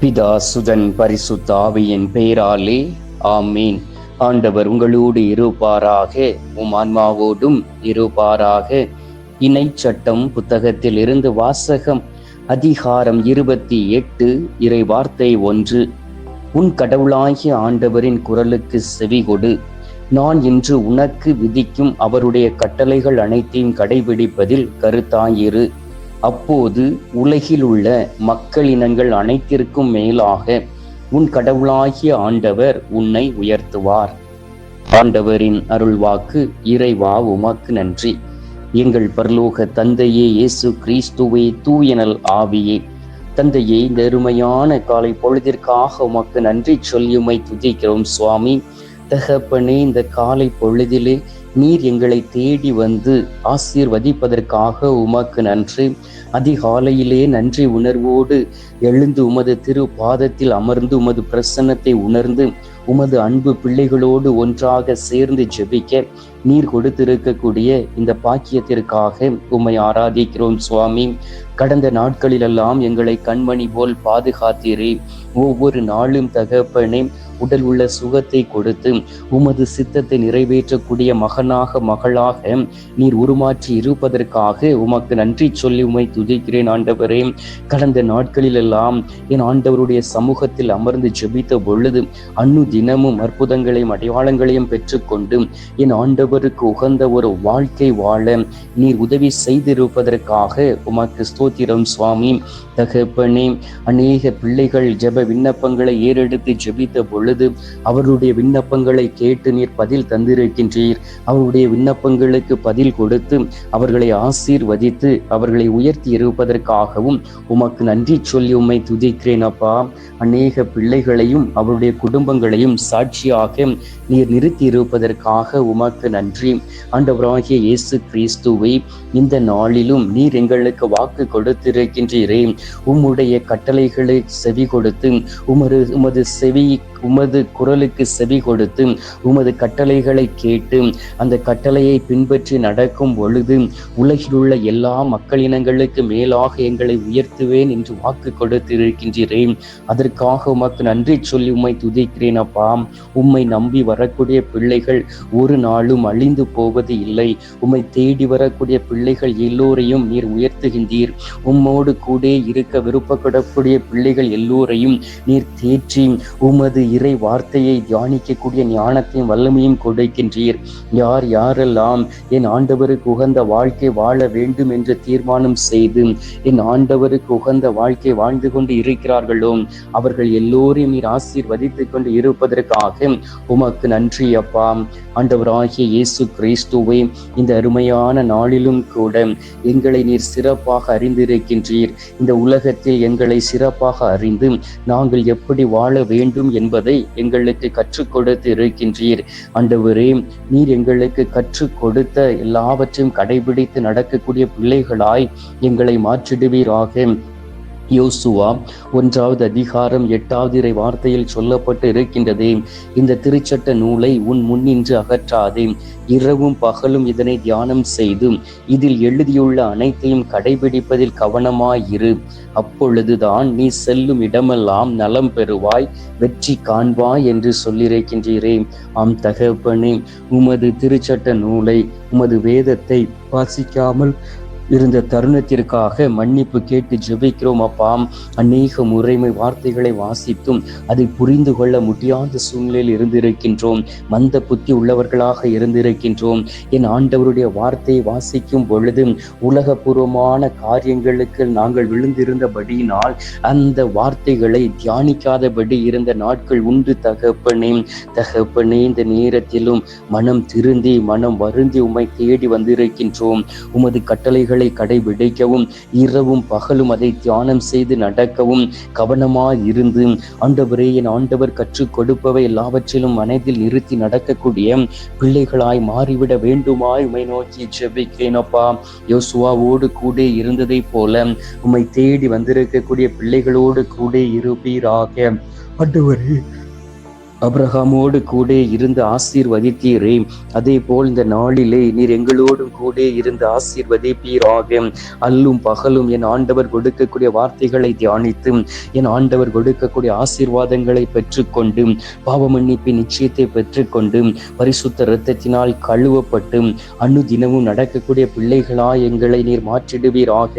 பிதா சுதன் பரிசுத்த ஆவியின் பெயராலே ஆமீன். ஆண்டவர் உங்களோடு இருப்பாராக உம் ஆன்மாவோடும் இருப்பாராக. இணை சட்டம் புத்தகத்தில் இருந்து வாசகம் அதிகாரம் இருபத்தி எட்டு இறை வார்த்தை ஒன்று. உன் கடவுளாகிய ஆண்டவரின் குரலுக்கு செவிகொடு நான் இன்று உனக்கு விதிக்கும் அவருடைய கட்டளைகள் அனைத்தையும் கடைபிடிப்பதில் கருத்தாயிரு. அப்போது உலகில் உள்ள மக்களினங்கள் அனைத்திற்கும் மேலாக உன் கடவுளாகிய ஆண்டவர் உன்னை உயர்த்துவார். ஆண்டவரின் அருள்வாக்கு இறைவா உமக்கு நன்றி. எங்கள் பரலோக தந்தையே இயேசு கிறிஸ்துவே தூயனல் ஆவியே. தந்தையே இந்த அருமையான காலை பொழுதிற்காக உமக்கு நன்றி சொல்லியுமை துதிக்கிறோம் சுவாமி. தகப்பனே இந்த காலை பொழுதிலே நீர் எங்களை தேடி வந்து ஆசீர்வதிப்பதற்காக உமக்கு நன்றி. அதிகாலையிலே நன்றி உணர்வோடு எழுந்து உமது திரு பாதத்தில் அமர்ந்து உமது பிரசன்னத்தை உணர்ந்து உமது அன்பு பிள்ளைகளோடு ஒன்றாக சேர்ந்து ஜெபிக்க நீர் கொடுத்திருக்கக்கூடிய இந்த பாக்கியத்திற்காக உம்மை ஆராதிக்கிறோம் சுவாமி. கடந்த நாட்களிலெல்லாம் எங்களை கண்மணி போல் பாதுகாத்தீரே. ஒவ்வொரு நாளும் தகப்பனே உடல் உள்ள சுகத்தை கொடுத்து உமது சித்தத்தை நிறைவேற்றக்கூடிய மகனாக மகளாக நீர் உருமாற்றி இருப்பதற்காக உமக்கு நன்றி சொல்லி உமை துதிக்கிறேன் ஆண்டவரே. கடந்த நாட்களிலெல்லாம் என் ஆண்டவருடைய சமூகத்தில் அமர்ந்து ஜெபித்த பொழுது அன்னு தினமும் அற்புதங்களையும் அடையாளங்களையும் பெற்றுக்கொண்டு என் ஆண்டவருக்கு உகந்த ஒரு வாழ்க்கை வாழ நீர் உதவி செய்திருப்பதற்காக உமக்கு ஸ்தோத்திரம் சுவாமி. தகப்பனே அநேக பிள்ளைகள் ஜெப விண்ணப்பங்களை ஏறெடுத்து ஜெபித்த பொழுது பொழுது அவருடைய விண்ணப்பங்களை கேட்டு நீர் பதில் தந்திருக்கின்றீர். அவருடைய விண்ணப்பங்களுக்கு பதில் கொடுத்து அவர்களை ஆசீர்வதித்து அவர்களை உயர்த்தி இருப்பதற்காகவும் உமக்கு நன்றி சொல்லி உம்மை துதிக்கிறேன் அப்பா. அநேக பிள்ளைகளையும் அவருடைய குடும்பங்களையும் சாட்சியாக நீர் நிறுத்தி இருப்பதற்காக உமக்கு நன்றி. ஆண்டவராகிய இயேசு கிறிஸ்துவை இந்த நாளிலும் நீர் எங்களுக்கு வாக்கு கொடுத்திருக்கின்றீரே. உம்முடைய கட்டளைகளை செவி கொடுத்து உமது உமது செவி உம் உமது குரலுக்கு செவி கொடுத்து உமது கட்டளைகளை கேட்டு அந்த கட்டளையை பின்பற்றி நடக்கும் பொழுது உலகிலுள்ள எல்லா மக்களினங்களுக்கு மேலாக எங்களை உயர்த்துவேன் என்று வாக்கு கொடுத்திருக்கின்றேன் அதற்காக உமக்கு நன்றி சொல்லி உம்மை துதிக்கிறேன் அப்பா. உம்மை நம்பி வரக்கூடிய பிள்ளைகள் ஒரு நாளும் அழிந்து போவது இல்லை. உம்மை தேடி வரக்கூடிய பிள்ளைகள் எல்லோரையும் நீர் உயர்த்துகின்றீர். உம்மோடு கூட இருக்க விருப்பப்படக்கூடிய பிள்ளைகள் எல்லோரையும் நீர் தேற்றி உமது இறை இறை வார்த்தையை தியானிக்கக்கூடிய ஞானத்தையும் வல்லமையும் கொடுக்கின்றீர். யார் யாரெல்லாம் என் ஆண்டவருக்கு உகந்த வாழ்க்கை வாழ வேண்டும் என்று தீர்மானம் செய்து என் ஆண்டவருக்கு உகந்த வாழ்க்கை வாழ்ந்து கொண்டு இருக்கிறார்களோ அவர்கள் எல்லோரையும் நீர் ஆசீர்வதித்து கொண்டு இருப்பதற்காக உமக்கு நன்றி அப்பா. ஆண்டவராகிய இயேசு கிறிஸ்துவை இந்த அருமையான நாளிலும் கூட எங்களை நீர் சிறப்பாக அறிந்திருக்கின்றீர். இந்த உலகத்தில் எங்களை சிறப்பாக அறிந்து நாங்கள் எப்படி வாழ வேண்டும் என்பதை எங்களுக்கு கற்றுக் கொடுத்து இருக்கின்றீர். ஆண்டவரே நீர் எங்களுக்கு கற்றுக் கொடுத்த எல்லாவற்றையும் கடைபிடித்து நடக்கக்கூடிய பிள்ளைகளாய் எங்களை மாற்றிடுவீராக. யோசுவா ஒன்றாவது அதிகாரம் எட்டாவது இறை வார்த்தையில் சொல்லப்பட்டு இருக்கின்றதே. இந்த திருச்சட்ட நூலை உன் முன்னின்று அகற்றாதே. இரவும் பகலும் இதனை தியானம் செய்து இதில் எழுதியுள்ள அனைத்தையும் கடைபிடிப்பதில் கவனமாயிரு. அப்பொழுதுதான் நீ செல்லும் இடமெல்லாம் நலம் பெறுவாய் வெற்றி காண்பாய் என்று சொல்லியிருக்கின்றீரே. ஆம் தகப்பனே உமது திருச்சட்ட நூலை உமது வேதத்தை வாசிக்காமல் இருந்த தருணத்திற்காக மன்னிப்பு கேட்டு ஜெபிக்கிறோம் அப்பாம். அநேக முறைமை வார்த்தைகளை வாசித்தும் அதை புரிந்து கொள்ள முடியாத சூழ்நிலையில் இருந்திருக்கின்றோம். மந்த புத்தி உள்ளவர்களாக இருந்திருக்கின்றோம். என் ஆண்டவருடைய வார்த்தையை வாசிக்கும் பொழுது உலகபூர்வமான காரியங்களுக்கு நாங்கள் விழுந்திருந்தபடியினால் அந்த வார்த்தைகளை தியானிக்காதபடி இருந்த நாட்கள் உண்டு. தகப்பனே தகப்பனே இந்த நேரத்திலும் மனம் திருந்தி மனம் வருந்தி உம்மை தேடி வந்திருக்கின்றோம். உமது கட்டளைகள் கட்டளைகளை கடைபிடிக்கவும் இரவும் பகலும் அதை தியானம் செய்து நடக்கவும் கவனமாய் இருந்து ஆண்டவரே என் ஆண்டவர் கற்றுக் கொடுப்பவை எல்லாவற்றிலும் மனதில் நிறுத்தி நடக்கக்கூடிய பிள்ளைகளாய் மாறிவிட வேண்டுமாய் உமை நோக்கி ஜெபிக்கிறேன் யோசுவாவோடு கூட இருந்ததை போல உம்மை தேடி வந்திருக்கக்கூடிய பிள்ளைகளோடு கூட இருப்பீராக. ஆண்டவரே அப்ரஹாமோடு கூட இருந்து ஆசீர்வதித்தீரே அதே போல் இந்த நாளிலே நீர் எங்களோடும் கூட இருந்து ஆசீர்வதிப்பீராக. அல்லும் பகலும் என் ஆண்டவர் கொடுக்கக்கூடிய வார்த்தைகளை தியானித்து என் ஆண்டவர் கொடுக்கக்கூடிய ஆசீர்வாதங்களை பெற்றுக்கொண்டு பாவ மன்னிப்பின் நிச்சயத்தை பெற்றுக்கொண்டு பரிசுத்த இரத்தத்தினால் கழுவப்பட்டு அன்னு தினமும் நடக்கக்கூடிய பிள்ளைகளா எங்களை நீர் மாற்றிடுவீராக.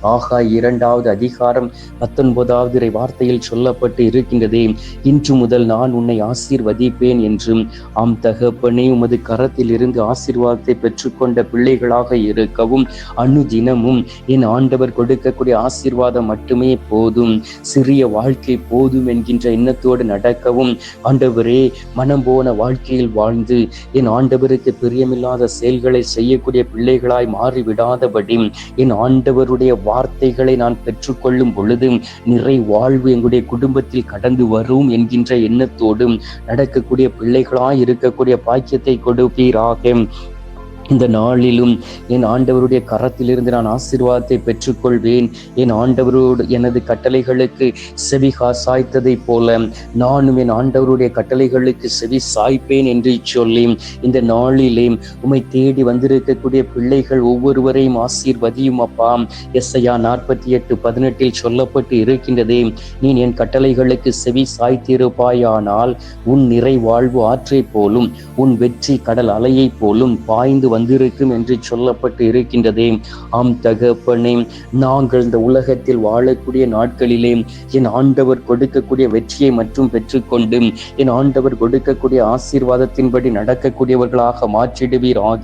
ஆகா இரண்டாவது அதிகாரம் பத்தொன்பதாவது வார்த்தையில் சொல்லப்பட்டு இருக்கின்றதே இன்று முதல் நான் உன்னை உன்னை ஆசீர்வதிப்பேன் என்றும் ஆம் தகப்பனே உமது கரத்தில் இருந்து ஆசீர்வாதத்தை பெற்றுக்கொண்ட பிள்ளைகளாக இருக்கவும் அனுதினமும் என் ஆண்டவர் கொடுக்கக்கூடிய ஆசீர்வாதம் மட்டுமே போதும். சிறிய வாழ்க்கை போதும் என்கின்ற எண்ணத்தோடு நடக்கவும் ஆண்டவரே மனம் போன வாழ்க்கையில் வாழ்ந்து என் ஆண்டவருக்கு பிரியமில்லாத செயல்களை செய்யக்கூடிய பிள்ளைகளாய் மாறிவிடாதபடி என் ஆண்டவருடைய வார்த்தைகளை நான் பெற்றுக்கொள்ளும் பொழுது நிறை வாழ்வு எங்களுடைய குடும்பத்தில் கடந்து வரும் என்கின்ற எண்ணத்தோடு நடக்கக்கூடிய பிள்ளைகளாய் இருக்கக்கூடிய பாக்கியத்தை கொடுப்பீராக. இந்த நாளிலும் என் ஆண்டவருடைய கரத்திலிருந்து நான் ஆசீர்வாதத்தை பெற்றுக்கொள்வேன். என் ஆண்டவரோடு எனது கட்டளைகளுக்கு செவி சாய்த்ததைப் போல நானும் என் ஆண்டவருடைய கட்டளைகளுக்கு செவி சாய்ப்பேன் என்று சொல்லி இந்த நாளிலே உமை தேடி வந்திருக்கக்கூடிய பிள்ளைகள் ஒவ்வொருவரையும் ஆசீர்வதியும் அப்பா. எஸ்ஐயா நாற்பத்தி எட்டு பதினெட்டில் சொல்லப்பட்டு இருக்கின்றதே நீ என் கட்டளைகளுக்கு செவி சாய்த்திருப்பாயானால் உன் நிறைவாழ்வு ஆற்றை போலும் உன் வெற்றி கடல் அலையைப் போலும் பாய்ந்து வந்திருக்கும் என்று சொல்லப்பட்டு இருக்கின்றதே. ஆம் தகப்பனே நாங்கள் இந்த உலகத்தில் வாழக்கூடிய நாட்களிலே என் ஆண்டவர் கொடுக்கக்கூடிய வெற்றியை மற்றும் பெற்றுக்கொண்டு என் ஆண்டவர் கொடுக்கக்கூடிய ஆசீர்வாதத்தின்படி நடக்கக்கூடியவர்களாக மாற்றிடுவீராக.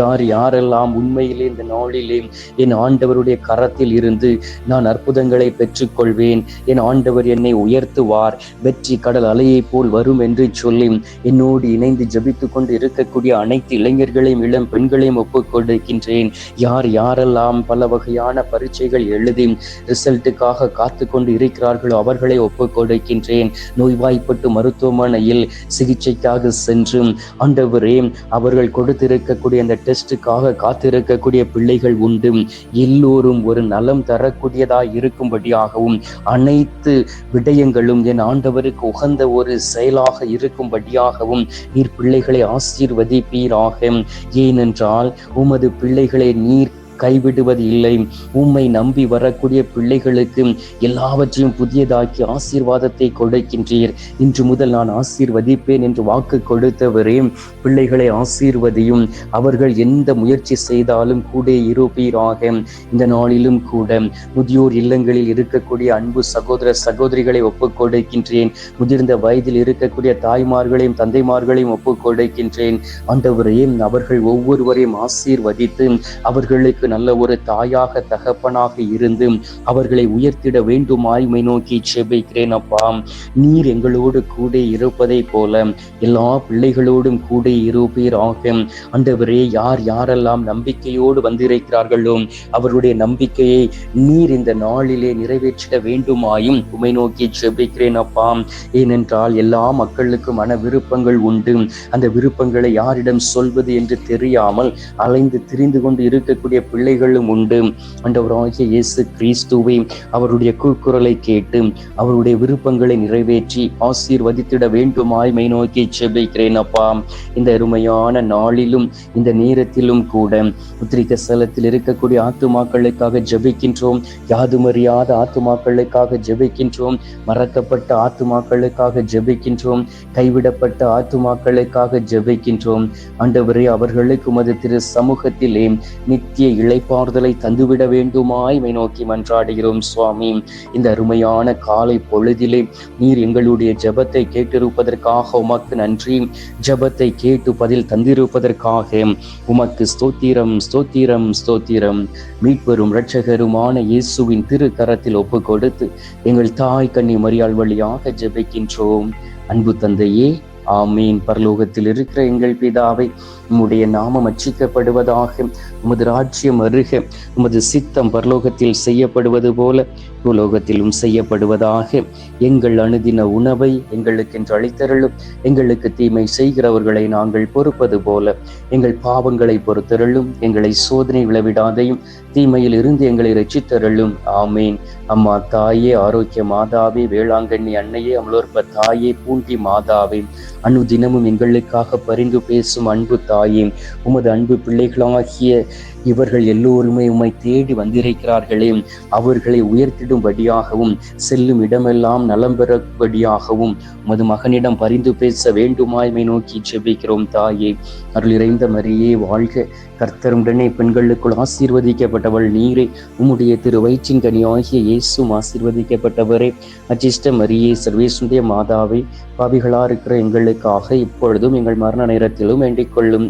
யார் யாரெல்லாம் உண்மையிலே இந்த நாளிலே என் ஆண்டவருடைய கரத்தில் இருந்து நான் அற்புதங்களை பெற்றுக்கொள்வேன் என் ஆண்டவர் என்னை உயர்த்துவார் வெற்றி கடல் அலையை போல் வரும் என்று சொல்லி என்னோடு இணைந்து ஜபித்துக் கொண்டு இருக்கக்கூடிய அனைத்து இளைஞர்களையும் இளம் பெண்களையும் ஒப்புக் கொடுக்கின்றேன் யார் யாரெல்லாம் பல வகையான பரீட்சைகள் எழுதி ரிசல்ட்டுக்காக காத்து கொண்டு இருக்கிறார்களோ அவர்களை ஒப்புக் கொடுக்கின்றேன் நோய்வாய்ப்பட்டு மருத்துவமனையில் சிகிச்சைக்காக சென்றும் ஆண்டவரே அவர்கள் கொடுத்திருக்கக்கூடிய அந்த டெஸ்ட்டுக்காக காத்திருக்கக்கூடிய பிள்ளைகள் உண்டு. எல்லோரும் ஒரு நலம் தரக்கூடியதாய் இருக்கும்படியாகவும் அனைத்து விடயங்களும் என் ஆண்டவருக்கு உகந்த ஒரு செயலாக இருக்கும்படியாகவும் நீர் பிள்ளைகளை ஆசீர்வதிப்பீராக. ஏ ஏனென்றால் உமது பிள்ளைகளை நீர் கைவிடுவது இல்லை. உம்மை நம்பி வரக்கூடிய பிள்ளைகளுக்கு எல்லாவற்றையும் புதியதாக்கி ஆசீர்வாதத்தை கொடுக்கின்றீர். இன்று முதல் நான் ஆசீர்வதிப்பேன் என்று வாக்கு கொடுத்தவரே பிள்ளைகளை ஆசீர்வதியும். அவர்கள் எந்த முயற்சி செய்தாலும் கூட இருப்பீராக. இந்த நாளிலும் கூட முதியோர் இல்லங்களில் இருக்கக்கூடிய அன்பு சகோதர சகோதரிகளை ஒப்புக் கொடுக்கின்றேன். முதிர்ந்த வயதில் இருக்கக்கூடிய தாய்மார்களையும் தந்தைமார்களையும் ஒப்புக் கொடுக்கின்றேன். அந்தவரையும் அவர்கள் ஒவ்வொருவரையும் ஆசீர்வதித்து அவர்களுக்கு நல்ல ஒரு தாயாக தகப்பனாக இருந்து அவர்களை உயர்த்திட வேண்டுமாய்மை நோக்கி செபிக்கிறேன் அப்பா. நீர் எங்களோடு கூட இருப்பதை போல எல்லா பிள்ளைகளோடும் கூட இருப்பீராக. அண்டவரே யார் யாரெல்லாம் நம்பிக்கையோடு வந்திருக்கிறார்களோ அவருடைய நம்பிக்கையை நீர் இந்த நாளிலே நிறைவேற்றிட வேண்டுமாயும் உமை நோக்கி செபிக்கிறேன் அப்பா. ஏனென்றால் எல்லா மக்களுக்கும் மன விருப்பங்கள் உண்டு. அந்த விருப்பங்களை யாரிடம் சொல்வது என்று தெரியாமல் அலைந்து திரிந்து கொண்டு இருக்கக்கூடிய பிள்ளைகளும் உண்டு. ஆண்டவராகிய இயேசு கிறிஸ்துவை அவருடைய கூக்குரலை கேட்டு அவருடைய விருப்பங்களை நிறைவேற்றி ஆசீர்வதித்திட வேண்டுமாய் மை நோக்கி செபிக்கிறேன் அப்பா. இந்த அருமையான நாளிலும் இந்த நேரத்திலும் கூட உத்திரிக்க ஸ்தலத்தில் இருக்கக்கூடிய ஆத்துமாக்களுக்காக ஜெபிக்கின்றோம். யாதுமறியாத ஆத்துமாக்களுக்காக ஜெபிக்கின்றோம். மறக்கப்பட்ட ஆத்துமாக்களுக்காக ஜெபிக்கின்றோம். கைவிடப்பட்ட ஆத்துமாக்களுக்காக ஜெபிக்கின்றோம். ஆண்டவரே அவர்களுக்கு மது திரு சமூகத்திலே நித்திய இழைப்பாறுதலை தந்துவிட வேண்டுமாய் மை நோக்கி மன்றாடுகிறோம் சுவாமி. இந்த அருமையான காலை பொழுதிலே நீர் எங்களுடைய ஜபத்தை கேட்டிருப்பதற்காக உமக்கு நன்றி. ஜபத்தை கேட்டு பதில் தந்திருப்பதற்காக உமக்கு ஸ்தோத்திரம் ஸ்தோத்திரம் ஸ்தோத்திரம். மீட்பெரும் இரட்சகருமான இயேசுவின் திரு கரத்தில் ஒப்பு கொடுத்து எங்கள் தாய் கண்ணி மரியாள் வழியாக ஜபிக்கின்றோம். அன்பு தந்தையே ஆமீன். பரலோகத்தில் இருக்கிற எங்கள் பிதாவை உம்முடைய நாமம் அச்சிக்கப்படுவதாக உமது ராஜ்யம் அருக உமது சித்தம் பரலோகத்தில் செய்யப்படுவது போல பூலோகத்திலும் செய்யப்படுவதாக. எங்கள் அணுதின உணவை எங்களுக்கு என்று அளித்தருளும். எங்களுக்கு தீமை செய்கிறவர்களை நாங்கள் பொறுப்பது போல எங்கள் பாவங்களை பொறுத்தருளும். எங்களை சோதனை விளைவிடாதையும் தீமையில் இருந்து எங்களை ரச்சித்தருளும் ஆமேன். அம்மா தாயே ஆரோக்கிய மாதாவே வேளாங்கண்ணி அன்னையே அமலோற்ப தாயே பூண்டி மாதாவே அணு தினமும் எங்களுக்காக பரிந்து பேசும் அன்பு தாயே உமது அன்பு பிள்ளைகளாகிய இவர்கள் எல்லோருமே உம்மை தேடி வந்திருக்கிறார்களே. அவர்களை உயர்த்திடும்படியாகவும் செல்லும் இடமெல்லாம் நலம் பெறபடியாகவும் உமது மகனிடம் பரிந்து பேச வேண்டுமாய்மை நோக்கி ஜெபிக்கிறோம் தாயே. அருள் இறைந்த மரியே வாழ்க. கர்த்தருடனே பெண்களுக்குள் ஆசீர்வதிக்கப்பட்டவள் நீரே. உம்முடைய திரு வயிற்றின் ஆகிய இயேசும் ஆசீர்வதிக்கப்பட்டவரே. அச்சிஷ்ட மரியே சர்வேசுடைய மாதாவை பாவிகளா இருக்கிற எங்களுக்காக இப்பொழுதும் எங்கள் மரண நேரத்திலும் வேண்டிக் கொள்ளும்